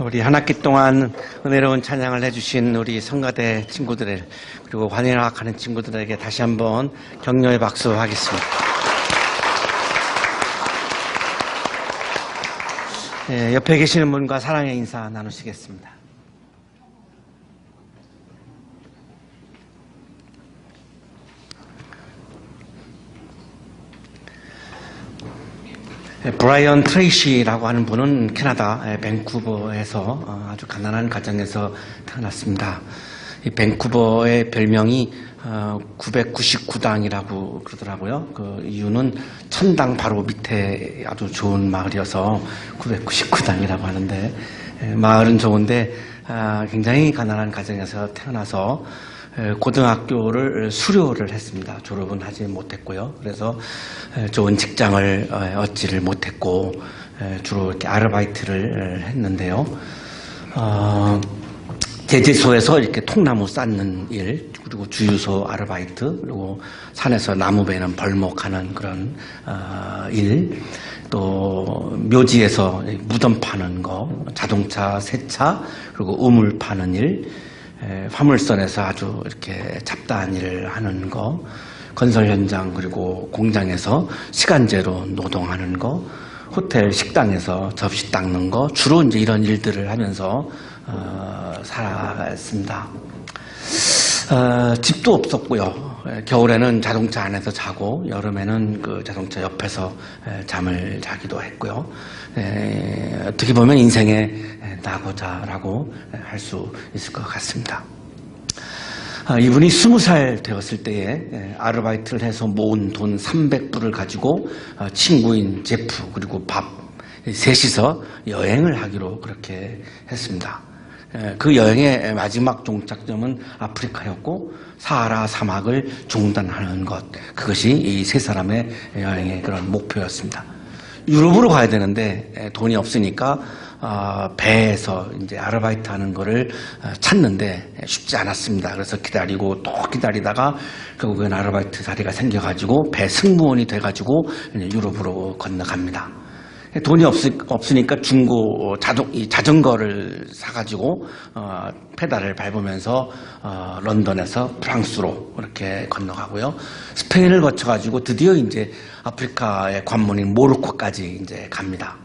우리 한 학기 동안 은혜로운 찬양을 해주신 우리 성가대 친구들 그리고 관현학하는 친구들에게 다시 한번 격려의 박수 하겠습니다. 예, 옆에 계시는 분과 사랑의 인사 나누시겠습니다. 브라이언 트레이시라고 하는 분은 캐나다 예, 밴쿠버에서 어, 아주 가난한 가정에서 태어났습니다. 이 밴쿠버의 별명이 999당이라고 그러더라고요. 그 이유는 천당 바로 밑에 아주 좋은 마을이어서 999당이라고 하는데 예, 마을은 좋은데 아, 굉장히 가난한 가정에서 태어나서 에, 고등학교를 수료를 했습니다. 졸업은 하지 못했고요. 그래서 에, 좋은 직장을 어, 얻지를 못했고 에, 주로 이렇게 아르바이트를 에, 했는데요. 어, 제재소에서 이렇게 통나무 쌓는 일, 그리고 주유소 아르바이트, 그리고 산에서 나무 베는 벌목하는 그런 어, 일, 또 묘지에서 무덤 파는 거, 자동차 세차, 그리고 우물 파는 일, 에, 화물선에서 아주 이렇게 잡다한 일을 하는 거, 건설 현장 그리고 공장에서 시간제로 노동하는 거, 호텔 식당에서 접시 닦는 거, 주로 이제 이런 일들을 하면서 어, 살아갔습니다. 어, 집도 없었고요. 에, 겨울에는 자동차 안에서 자고 여름에는 그 자동차 옆에서 에, 잠을 자기도 했고요. 에, 어떻게 보면 인생의 에, 낙오자라고 할 수 있을 것 같습니다. 아, 이분이 스무 살 되었을 때에 에, 아르바이트를 해서 모은 돈 300불을 가지고 어, 친구인 제프 그리고 밥 셋이서 여행을 하기로 그렇게 했습니다. 에, 그 여행의 마지막 종착점은 아프리카였고 사하라 사막을 종단하는 것 그것이 이 세 사람의 여행의 그런 목표였습니다. 유럽으로 가야 되는데 에, 돈이 없으니까 어, 배에서 이제 아르바이트 하는 거를 어, 찾는데 쉽지 않았습니다. 그래서 기다리고 또 기다리다가 결국엔 아르바이트 자리가 생겨가지고 배 승무원이 돼가지고 유럽으로 건너갑니다. 돈이 없, 없으니까 중고 자동, 이 자전거를 사가지고 어, 페달을 밟으면서 어, 런던에서 프랑스로 이렇게 건너가고요. 스페인을 거쳐가지고 드디어 이제 아프리카의 관문인 모로코까지 이제 갑니다.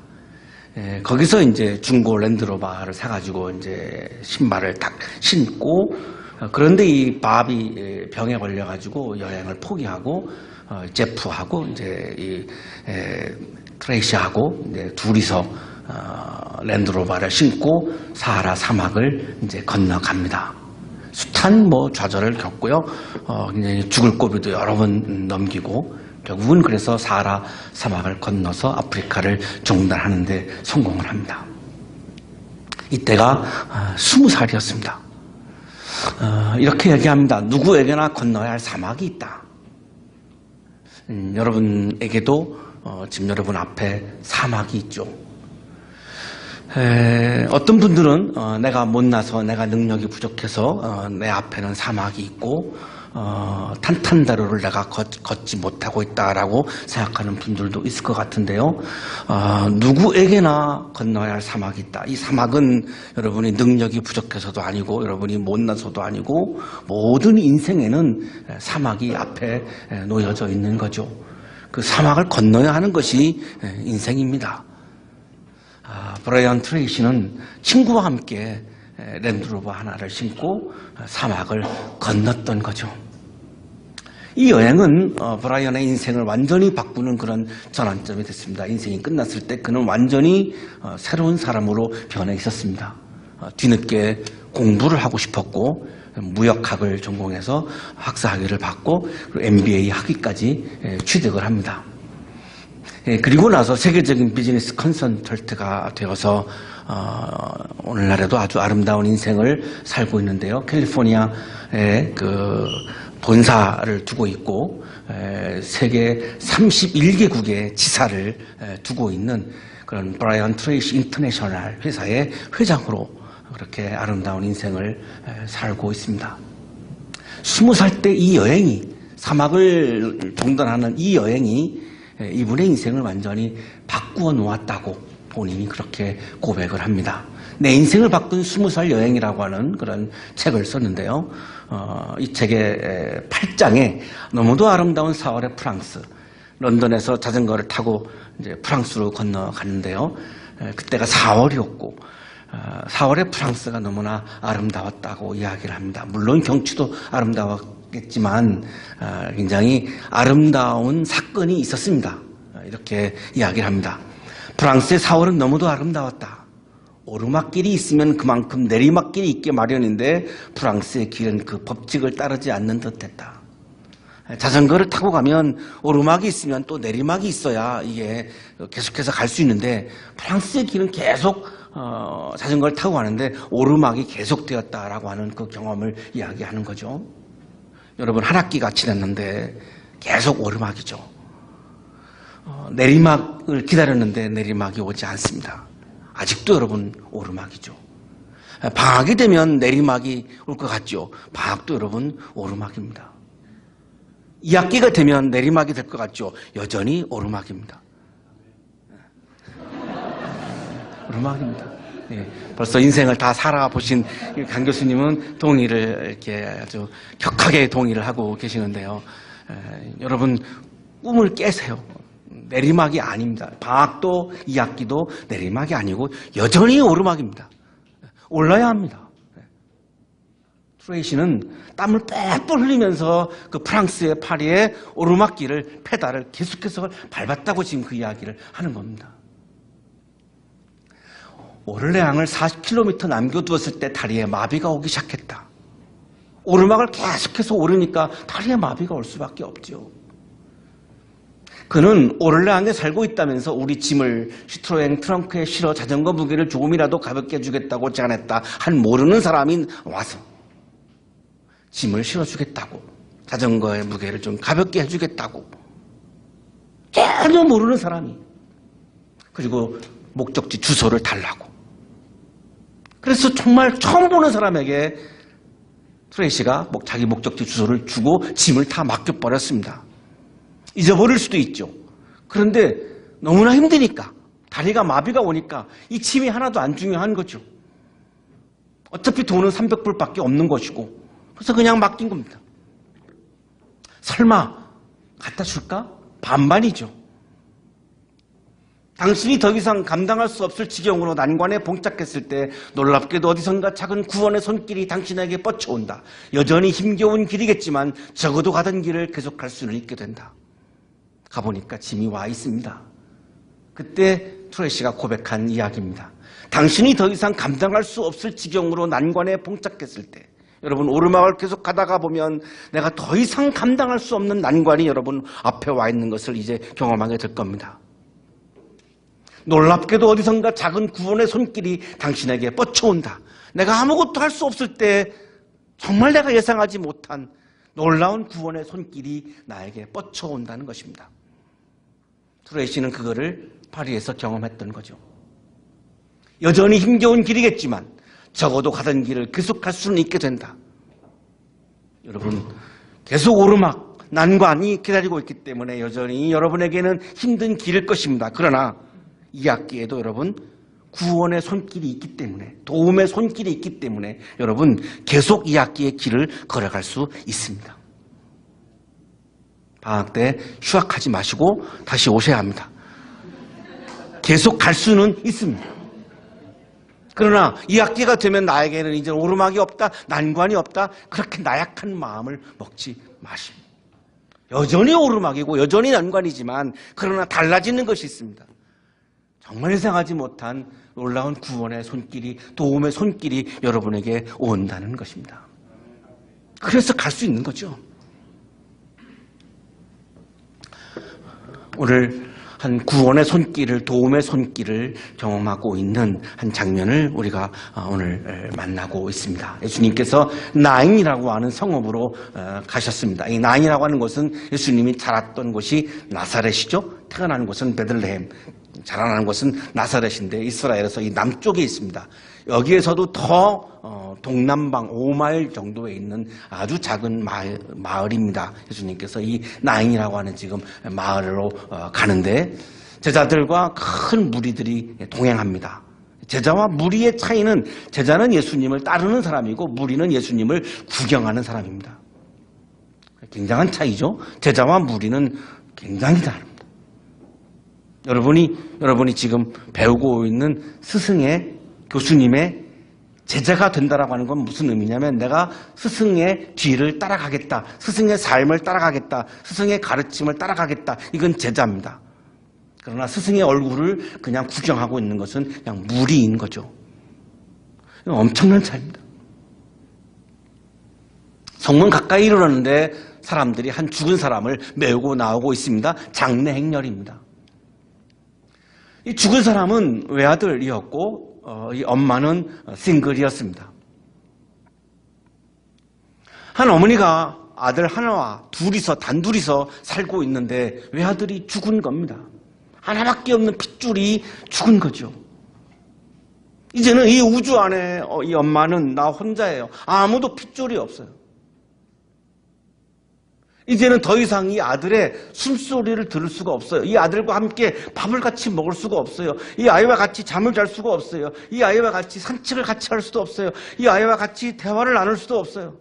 예, 거기서 이제 중고 랜드로바를 사가지고 이제 신발을 딱 신고 어, 그런데 이 밥이 예, 병에 걸려가지고 여행을 포기하고 어, 제프하고 이제 이 에, 트레이시하고 이제 둘이서 어, 랜드로바를 신고 사하라 사막을 이제 건너갑니다. 숱한 뭐 좌절을 겪고요. 어, 굉장히 죽을 고비도 여러 번 넘기고 결국은 그래서 사하라 사막을 건너서 아프리카를 종단하는 데 성공을 합니다. 이때가 아, 스무 살이었습니다. 어, 이렇게 얘기합니다. 누구에게나 건너야 할 사막이 있다. 음, 여러분에게도 어, 지금 여러분 앞에 사막이 있죠. 에, 어떤 분들은 어, 내가 못나서 내가 능력이 부족해서 어, 내 앞에는 사막이 있고 어, 탄탄다루를 내가 걷, 걷지 못하고 있다라고 생각하는 분들도 있을 것 같은데요. 어, 누구에게나 건너야 할 사막이 있다. 이 사막은 여러분이 능력이 부족해서도 아니고 여러분이 못나서도 아니고 모든 인생에는 사막이 앞에 놓여져 있는 거죠. 그 사막을 건너야 하는 것이 인생입니다. 아, 브라이언 트레이시는 친구와 함께 랜드로버 하나를 신고 사막을 건넜던 거죠. 이 여행은 어, 브라이언의 인생을 완전히 바꾸는 그런 전환점이 됐습니다. 인생이 끝났을 때 그는 완전히 어, 새로운 사람으로 변해 있었습니다. 어, 뒤늦게 공부를 하고 싶었고 무역학을 전공해서 학사 학위를 받고 MBA 학위까지 취득을 합니다. 예, 그리고 나서 세계적인 비즈니스 컨설턴트가 되어서 어, 오늘날에도 아주 아름다운 인생을 살고 있는데요. 캘리포니아에 그 본사를 두고 있고 에, 세계 31개국의 지사를 에, 두고 있는 그런 브라이언 트레이시 인터내셔널 회사의 회장으로 그렇게 아름다운 인생을 에, 살고 있습니다. 스무 살 때 이 여행이 사막을 종단하는 이 여행이 이분의 인생을 완전히 바꾸어 놓았다고 본인이 그렇게 고백을 합니다. 내 인생을 바꾼 스무 살 여행이라고 하는 그런 책을 썼는데요. 어, 이 책의 8장에 너무도 아름다운 4월의 프랑스, 런던에서 자전거를 타고 이제 프랑스로 건너갔는데요. 에, 그때가 4월이었고, 4월의 프랑스가 너무나 아름다웠다고 이야기를 합니다. 물론 경치도 아름다웠겠지만 어, 굉장히 아름다운 사건이 있었습니다. 어, 이렇게 이야기를 합니다. 프랑스의 4월은 너무도 아름다웠다. 오르막길이 있으면 그만큼 내리막길이 있게 마련인데 프랑스의 길은 그 법칙을 따르지 않는 듯했다. 자전거를 타고 가면 오르막이 있으면 또 내리막이 있어야 이게 계속해서 갈 수 있는데 프랑스의 길은 계속 어, 자전거를 타고 가는데 오르막이 계속되었다라고 하는 그 경험을 이야기하는 거죠. 여러분 한 학기가 지났는데 계속 오르막이죠. 어, 내리막을 기다렸는데 내리막이 오지 않습니다. 아직도 여러분 오르막이죠. 방학이 되면 내리막이 올 것 같죠. 방학도 여러분 오르막입니다. 2학기가 되면 내리막이 될 것 같죠. 여전히 오르막입니다. 오르막입니다. 예, 벌써 인생을 다 살아보신 강 교수님은 동의를 이렇게 아주 격하게 동의를 하고 계시는데요. 에, 여러분 꿈을 깨세요. 내리막이 아닙니다. 방학도 2학기도 내리막이 아니고 여전히 오르막입니다. 올라야 합니다. 트레이시는 땀을 빽빽 흘리면서 그 프랑스의 파리의 오르막길을 페달을 계속해서 밟았다고 지금 그 이야기를 하는 겁니다. 오를레앙을 40km 남겨두었을 때 다리에 마비가 오기 시작했다. 오르막을 계속해서 오르니까 다리에 마비가 올 수밖에 없죠. 그는 오를레앙에 살고 있다면서 우리 짐을 시트로행 트렁크에 실어 자전거 무게를 조금이라도 가볍게 해주겠다고 제안했다. 한 모르는 사람이 와서 짐을 실어주겠다고 자전거의 무게를 좀 가볍게 해주겠다고 전혀 모르는 사람이 그리고 목적지 주소를 달라고 그래서 정말 처음 보는 사람에게 트레이시가 자기 목적지 주소를 주고 짐을 다 맡겨버렸습니다. 잊어버릴 수도 있죠. 그런데 너무나 힘드니까 다리가 마비가 오니까 이 짐이 하나도 안 중요한 거죠. 어차피 돈은 300불밖에 없는 것이고 그래서 그냥 맡긴 겁니다. 설마 갖다 줄까? 반반이죠. 당신이 더 이상 감당할 수 없을 지경으로 난관에 봉착했을 때 놀랍게도 어디선가 작은 구원의 손길이 당신에게 뻗쳐온다. 여전히 힘겨운 길이겠지만 적어도 가던 길을 계속 갈 수는 있게 된다. 가보니까 짐이 와 있습니다. 그때 트레시가 고백한 이야기입니다. 당신이 더 이상 감당할 수 없을 지경으로 난관에 봉착했을 때 여러분 오르막을 계속 가다가 보면 내가 더 이상 감당할 수 없는 난관이 여러분 앞에 와 있는 것을 이제 경험하게 될 겁니다. 놀랍게도 어디선가 작은 구원의 손길이 당신에게 뻗쳐온다. 내가 아무것도 할 수 없을 때 정말 내가 예상하지 못한 놀라운 구원의 손길이 나에게 뻗쳐온다는 것입니다. 트레이시는 그거를 파리에서 경험했던 거죠. 여전히 힘겨운 길이겠지만 적어도 가던 길을 계속 갈 수는 있게 된다. 여러분, 계속 오르막, 난관이 기다리고 있기 때문에 여전히 여러분에게는 힘든 길일 것입니다. 그러나 이 학기에도 여러분 구원의 손길이 있기 때문에 도움의 손길이 있기 때문에 여러분 계속 이 학기의 길을 걸어갈 수 있습니다. 방학 때 휴학하지 마시고 다시 오셔야 합니다. 계속 갈 수는 있습니다. 그러나 이 학기가 되면 나에게는 이제 오르막이 없다, 난관이 없다, 그렇게 나약한 마음을 먹지 마십니다. 여전히 오르막이고 여전히 난관이지만 그러나 달라지는 것이 있습니다. 정말 예상하지 못한 놀라운 구원의 손길이, 도움의 손길이 여러분에게 온다는 것입니다. 그래서 갈 수 있는 거죠. 오늘 한 구원의 손길을, 도움의 손길을 경험하고 있는 한 장면을 우리가 오늘 만나고 있습니다. 예수님께서 나인이라고 하는 성읍으로 어, 가셨습니다. 이 나인이라고 하는 곳은 예수님이 자랐던 곳이 나사렛이죠. 태어난 곳은 베들레헴. 자라나는 곳은 나사렛인데 이스라엘에서 이 남쪽에 있습니다. 여기에서도 더 어, 동남방 5마일 정도에 있는 아주 작은 마을, 입니다 예수님께서 이 나인이라고 하는 지금 마을로 어, 가는데 제자들과 큰 무리들이 동행합니다. 제자와 무리의 차이는 제자는 예수님을 따르는 사람이고 무리는 예수님을 구경하는 사람입니다. 굉장한 차이죠. 제자와 무리는 굉장히 다릅니다. 여러분이 여러분이 지금 배우고 있는 스승의 교수님의 제자가 된다라고 하는 건 무슨 의미냐면 내가 스승의 뒤를 따라가겠다. 스승의 삶을 따라가겠다. 스승의 가르침을 따라가겠다. 이건 제자입니다. 그러나 스승의 얼굴을 그냥 구경하고 있는 것은 그냥 무리인 거죠. 엄청난 차이입니다. 성문 가까이 이르렀는데 사람들이 한 죽은 사람을 메우고 나오고 있습니다. 장례 행렬입니다. 이 죽은 사람은 외아들이었고 어, 이 엄마는 싱글이었습니다. 한 어머니가 아들 하나와 둘이서 단둘이서 살고 있는데 외아들이 죽은 겁니다. 하나밖에 없는 핏줄이 죽은 거죠. 이제는 이 우주 안에 어, 이 엄마는 나 혼자예요. 아무도 핏줄이 없어요. 이제는 더 이상 이 아들의 숨소리를 들을 수가 없어요. 이 아들과 함께 밥을 같이 먹을 수가 없어요. 이 아이와 같이 잠을 잘 수가 없어요. 이 아이와 같이 산책을 같이 할 수도 없어요. 이 아이와 같이 대화를 나눌 수도 없어요.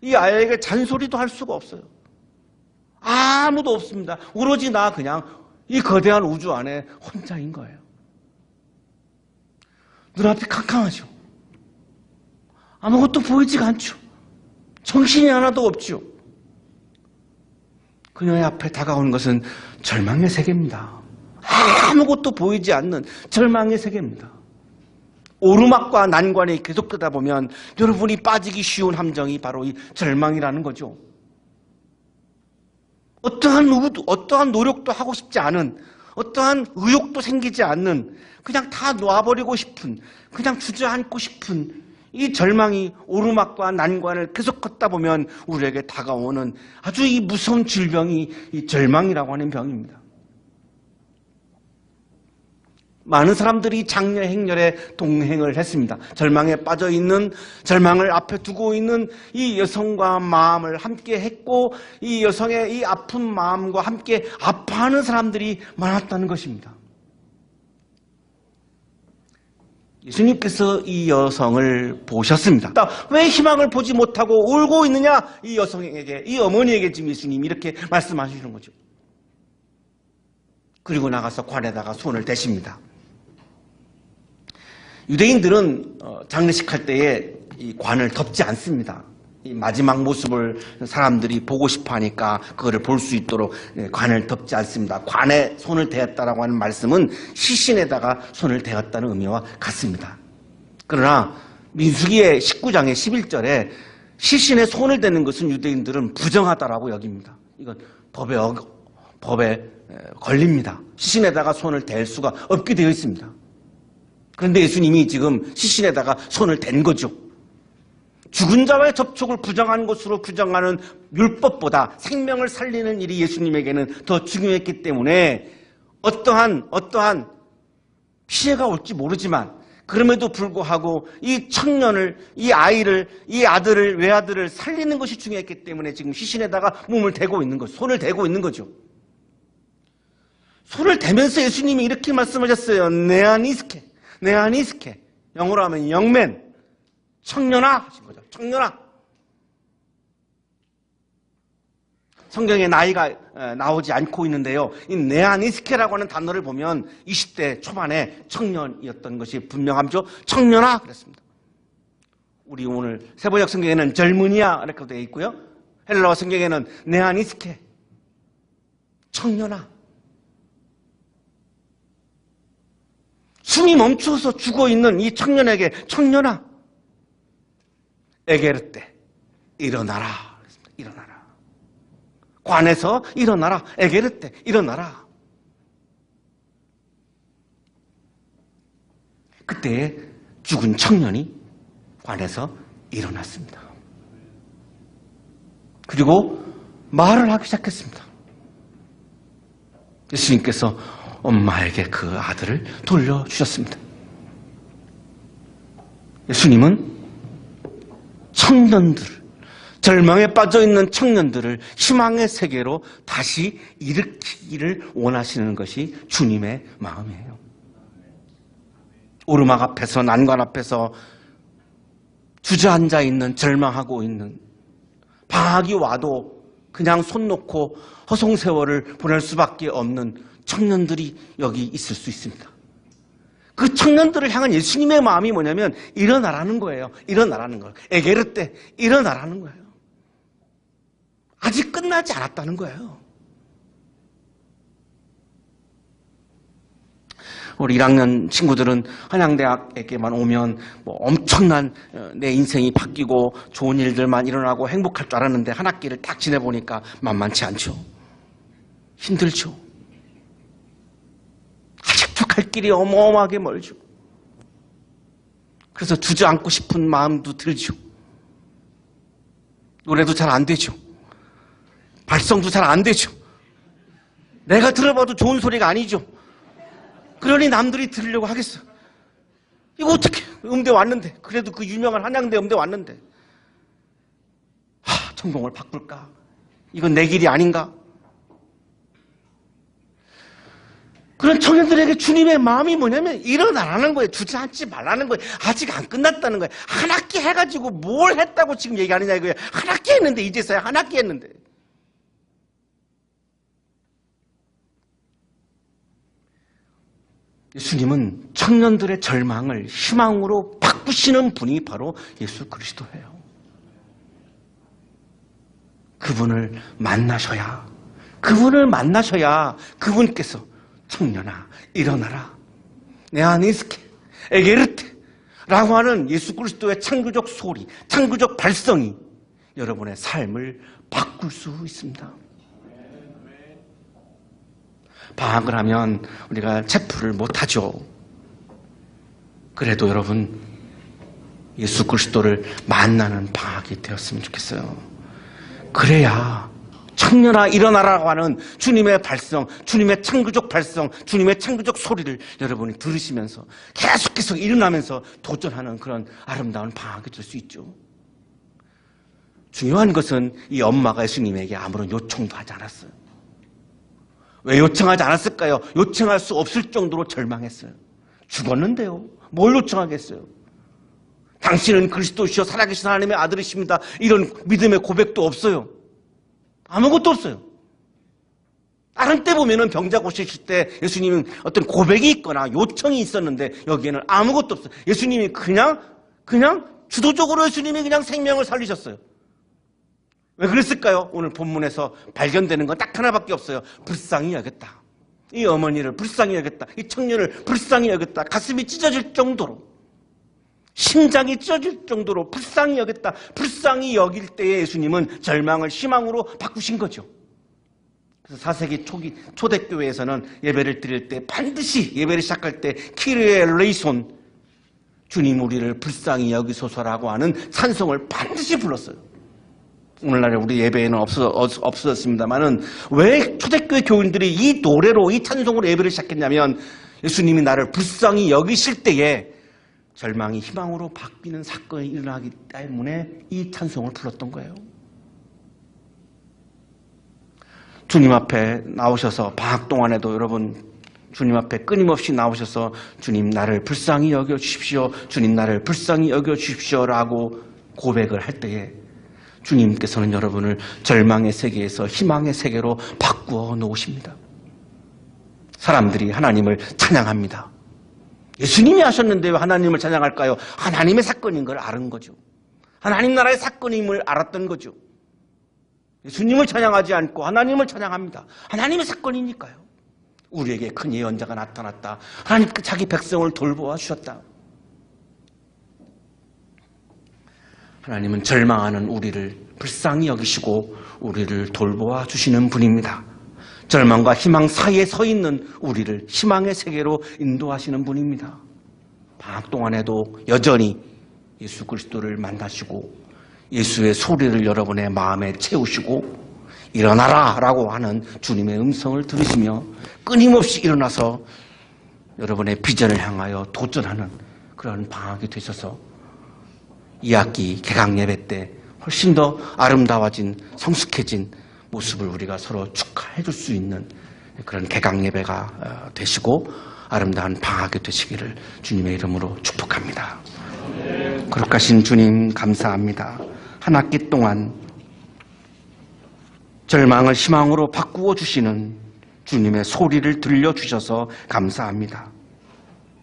이 아이에게 잔소리도 할 수가 없어요. 아무도 없습니다. 오로지 나 그냥 이 거대한 우주 안에 혼자인 거예요. 눈앞이 캄캄하죠. 아무것도 보이지가 않죠. 정신이 하나도 없죠. 그녀의 앞에 다가오는 것은 절망의 세계입니다. 아무것도 보이지 않는 절망의 세계입니다. 오르막과 난관이 계속되다 보면 여러분이 빠지기 쉬운 함정이 바로 이 절망이라는 거죠. 어떠한 의도, 어떠한 노력도 하고 싶지 않은, 어떠한 의욕도 생기지 않는, 그냥 다 놔버리고 싶은, 그냥 주저앉고 싶은 이 절망이 오르막과 난관을 계속 걷다 보면 우리에게 다가오는 아주 이 무서운 질병이 이 절망이라고 하는 병입니다. 많은 사람들이 장례 행렬에 동행을 했습니다. 절망에 빠져 있는, 절망을 앞에 두고 있는 이 여성과 마음을 함께 했고, 이 여성의 이 아픈 마음과 함께 아파하는 사람들이 많았다는 것입니다. 예수님께서 이 여성을 보셨습니다. 왜 희망을 보지 못하고 울고 있느냐? 이 여성에게, 이 어머니에게 지금 예수님이 이렇게 말씀하시는 거죠. 그리고 나가서 관에다가 손을 대십니다. 유대인들은 어, 장례식 할 때에 이 관을 덮지 않습니다. 이 마지막 모습을 사람들이 보고 싶어 하니까 그거를 볼 수 있도록 예, 관을 덮지 않습니다. 관에 손을 대었다라고 하는 말씀은 시신에다가 손을 대었다는 의미와 같습니다. 그러나 민수기의 19장의 11절에 시신에 손을 대는 것은 유대인들은 부정하다라고 여깁니다. 이건 법에 어, 법에 걸립니다. 시신에다가 손을 댈 수가 없게 되어 있습니다. 그런데 예수님이 지금 시신에다가 손을 댄 거죠. 죽은 자와의 접촉을 부정한 것으로 규정하는 율법보다 생명을 살리는 일이 예수님에게는 더 중요했기 때문에 어떠한 어떠한 피해가 올지 모르지만 그럼에도 불구하고 이 청년을 이 아이를 이 아들을 외아들을 살리는 것이 중요했기 때문에 지금 시신에다가 몸을 대고 있는 것, 손을 대고 있는 거죠. 손을 대면서 예수님이 이렇게 말씀하셨어요. 네아니스케. 네아니스케. 영어로 하면 영맨. 청년아 하신 거죠. 청년아. 성경에 나이가 나오지 않고 있는데요. 이 네아니스케라고 하는 단어를 보면 20대 초반에 청년이었던 것이 분명하죠. 청년아 그랬습니다. 우리 오늘 세번역 성경에는 젊은이야 이렇게 되어 있고요. 헬라어 성경에는 네아니스케 청년아 숨이 멈춰서 죽어 있는 이 청년에게 청년아 에게르 때 일어나라 일어나라 관에서 일어나라 에게르 때 일어나라 그때 죽은 청년이 관에서 일어났습니다. 그리고 말을 하기 시작했습니다. 예수님께서 엄마에게 그 아들을 돌려주셨습니다. 예수님은 청년들, 절망에 빠져 있는 청년들을 희망의 세계로 다시 일으키기를 원하시는 것이 주님의 마음이에요. 오르막 앞에서 난관 앞에서 주저앉아 있는 절망하고 있는 방학이 와도 그냥 손 놓고 허송세월을 보낼 수밖에 없는 청년들이 여기 있을 수 있습니다. 그 청년들을 향한 예수님의 마음이 뭐냐면 일어나라는 거예요. 일어나라는 거예요. 에게르 때 일어나라는 거예요. 아직 끝나지 않았다는 거예요. 우리 1학년 친구들은 한양대학에게만 오면 뭐 엄청난 어, 내 인생이 바뀌고 좋은 일들만 일어나고 행복할 줄 알았는데 한 학기를 딱 지내보니까 만만치 않죠. 힘들죠. 길이 어마어마하게 멀죠. 그래서 주저앉고 싶은 마음도 들죠. 노래도 잘 안 되죠. 발성도 잘 안 되죠. 내가 들어봐도 좋은 소리가 아니죠. 그러니 남들이 들으려고 하겠어. 이거 어떻게 음대 왔는데 그래도 그 유명한 한양대 음대 왔는데 하 전공을 바꿀까? 이건 내 길이 아닌가? 그런 청년들에게 주님의 마음이 뭐냐면 일어나라는 거예요. 주저앉지 말라는 거예요. 아직 안 끝났다는 거예요. 한 학기 해가지고 뭘 했다고 지금 얘기하느냐 이거예요. 한 학기 했는데 이제서야 한 학기 했는데. 예수님은 청년들의 절망을 희망으로 바꾸시는 분이 바로 예수 그리스도예요. 그분을 만나셔야, 그분을 만나셔야 그분께서 청년아, 일어나라. 내 안에 있게, 에게르테. 라고 하는 예수 그리스도의 창조적 소리, 창조적 발성이 여러분의 삶을 바꿀 수 있습니다. 방학을 하면 우리가 체프를 못하죠. 그래도 여러분 예수 그리스도를 만나는 방학이 되었으면 좋겠어요. 그래야 청년아 일어나라고 하는 주님의 발성, 주님의 창조적 발성, 주님의 창조적 소리를 여러분이 들으시면서 계속해서 일어나면서 도전하는 그런 아름다운 방학이 될 수 있죠. 중요한 것은 이 엄마가 예수님에게 아무런 요청도 하지 않았어요. 왜 요청하지 않았을까요? 요청할 수 없을 정도로 절망했어요. 죽었는데요. 뭘 요청하겠어요? 당신은 그리스도시여 살아계신 하나님의 아들이십니다. 이런 믿음의 고백도 없어요. 아무것도 없어요. 다른 때 보면은 병자 고치실 때 예수님은 어떤 고백이 있거나 요청이 있었는데 여기에는 아무것도 없어요. 예수님이 그냥 그냥 주도적으로 예수님이 그냥 생명을 살리셨어요. 왜 그랬을까요? 오늘 본문에서 발견되는 건 딱 하나밖에 없어요. 불쌍히 여겼다. 이 어머니를 불쌍히 여겼다. 이 청년을 불쌍히 여겼다. 가슴이 찢어질 정도로 심장이 찢어질 정도로 불쌍히 여겼다. 불쌍히 여길 때에 예수님은 절망을 희망으로 바꾸신 거죠. 그래서 4세기 초기 초대교회에서는 예배를 드릴 때 반드시 예배를 시작할 때 키르에 레이손 주님 우리를 불쌍히 여기소서라고 하는 찬송을 반드시 불렀어요. 오늘날에 우리 예배에는 없어, 없어졌습니다만은 왜 초대교회 교인들이 이 노래로 이 찬송으로 예배를 시작했냐면 예수님이 나를 불쌍히 여기실 때에 절망이 희망으로 바뀌는 사건이 일어나기 때문에 이 찬송을 불렀던 거예요. 주님 앞에 나오셔서 방학 동안에도 여러분 주님 앞에 끊임없이 나오셔서 주님 나를 불쌍히 여겨 주십시오. 주님 나를 불쌍히 여겨 주십시오라고 고백을 할 때에 주님께서는 여러분을 절망의 세계에서 희망의 세계로 바꾸어 놓으십니다. 사람들이 하나님을 찬양합니다. 예수님이 하셨는데 왜 하나님을 찬양할까요? 하나님의 사건인 걸 아는 거죠. 하나님 나라의 사건임을 알았던 거죠. 예수님을 찬양하지 않고 하나님을 찬양합니다. 하나님의 사건이니까요. 우리에게 큰 예언자가 나타났다. 하나님 그 자기 백성을 돌보아 주셨다. 하나님은 절망하는 우리를 불쌍히 여기시고 우리를 돌보아 주시는 분입니다. 절망과 희망 사이에 서 있는 우리를 희망의 세계로 인도하시는 분입니다. 방학 동안에도 여전히 예수 그리스도를 만나시고 예수의 소리를 여러분의 마음에 채우시고 일어나라 라고 하는 주님의 음성을 들으시며 끊임없이 일어나서 여러분의 비전을 향하여 도전하는 그런 방학이 되셔서 2학기 개강 예배 때 훨씬 더 아름다워진 성숙해진 모습을 우리가 서로 축하해 줄 수 있는 그런 개강 예배가 어, 되시고 아름다운 방학이 되시기를 주님의 이름으로 축복합니다. 거룩하신 주님 감사합니다. 한 학기 동안 절망을 희망으로 바꾸어 주시는 주님의 소리를 들려주셔서 감사합니다.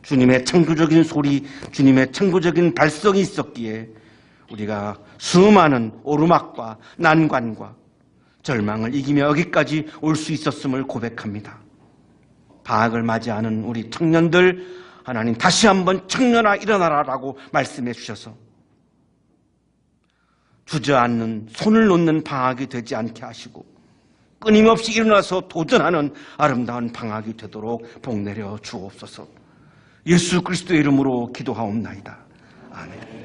주님의 창조적인 소리, 주님의 창조적인 발성이 있었기에 우리가 수많은 오르막과 난관과 절망을 이기며 여기까지 올 수 있었음을 고백합니다. 방학을 맞이하는 우리 청년들 하나님 다시 한번 청년아 일어나라라고 말씀해 주셔서 주저앉는 손을 놓는 방학이 되지 않게 하시고 끊임없이 일어나서 도전하는 아름다운 방학이 되도록 복 내려 주옵소서. 예수 그리스도의 이름으로 기도하옵나이다. 아멘.